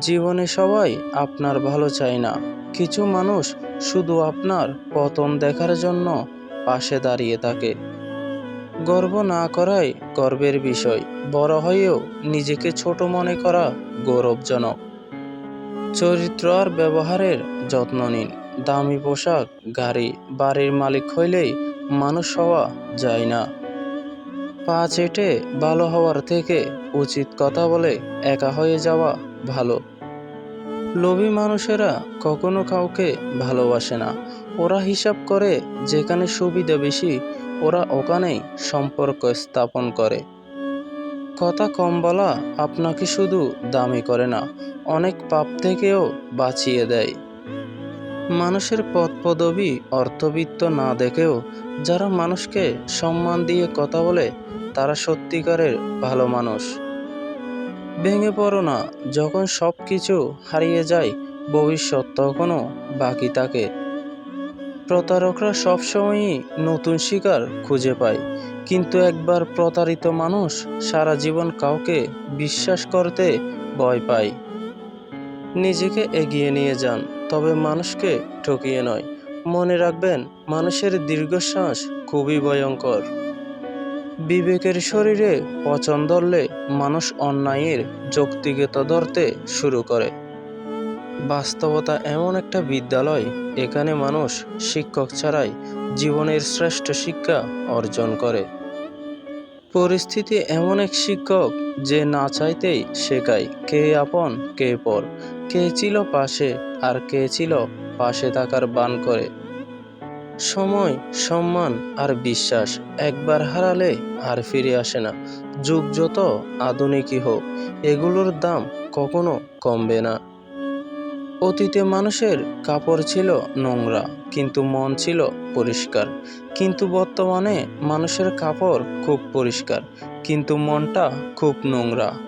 জীবনে সবাই আপনার ভালো চায় না। কিছু মানুষ শুধু আপনার পতন দেখার জন্য পাশে দাঁড়িয়ে থাকে। গর্ব না করাই গর্বের বিষয়। বড় হয়েও নিজেকে ছোট মনে করা গৌরবজনক। চরিত্র আর ব্যবহারের যত্ন নিন। দামি পোশাক, গাড়ি, বাড়ির মালিক হইলেই মানুষ হওয়া যায় না। পা চেটে ভালো হওয়ার থেকে উচিত কথা বলে একা হয়ে যাওয়া ভালো। লোভী মানুষেরা কখনো কাউকে ভালোবাসে না। ওরা হিসাব করে যেখানে সুবিধা বেশি, ওরা ওখানেই সম্পর্ক স্থাপন করে। কথা কম বলা আপনাকে শুধু দামি করে না, অনেক পাপ থেকেও বাঁচিয়ে দেয়। মানুষের পদ পদবি অর্থবিত্ত না দেখেও যারা মানুষকে সম্মান দিয়ে কথা বলে তারা সত্যিকারের ভালো মানুষ। ভেঙে পড়ো না, যখন সব কিছু হারিয়ে যায়, ভবিষ্যৎ তখনও বাকি থাকে। প্রতারকরা সবসময়ই নতুন শিকার খুঁজে পায়, কিন্তু একবার প্রতারিত মানুষ সারা জীবন কাউকে বিশ্বাস করতে ভয় পায়। নিজেকে এগিয়ে নিয়ে যান, তবে মানুষকে ঠকিয়ে নয়। মনে রাখবেন, মানুষের দীর্ঘশ্বাস খুবই ভয়ঙ্কর। বিবেকের শরীরে পচন ধরলে মানুষ অন্যায়ের যৌক্তিকত ধরতে শুরু করে। বাস্তবতা এমন একটা বিদ্যালয়, এখানে মানুষ শিক্ষক ছাড়াই জীবনের শ্রেষ্ঠ শিক্ষা অর্জন করে। পরিস্থিতি এমন এক শিক্ষক যে না চাইতেই শেখায় কে আপন, কে পর, কে ছিল পাশে আর কে ছিল পাশে থাকার বান করে। সময়, সম্মান আর বিশ্বাস একবার হারালে আর ফিরে আসে না। যুগ যত আধুনিকই হোক, এগুলোর দাম কখনো কমবে না। অতীতে মানুষের কাপড় ছিল নোংরা, কিন্তু মন ছিল পরিষ্কার। কিন্তু বর্তমানে মানুষের কাপড় খুব পরিষ্কার, কিন্তু মনটা খুব নোংরা।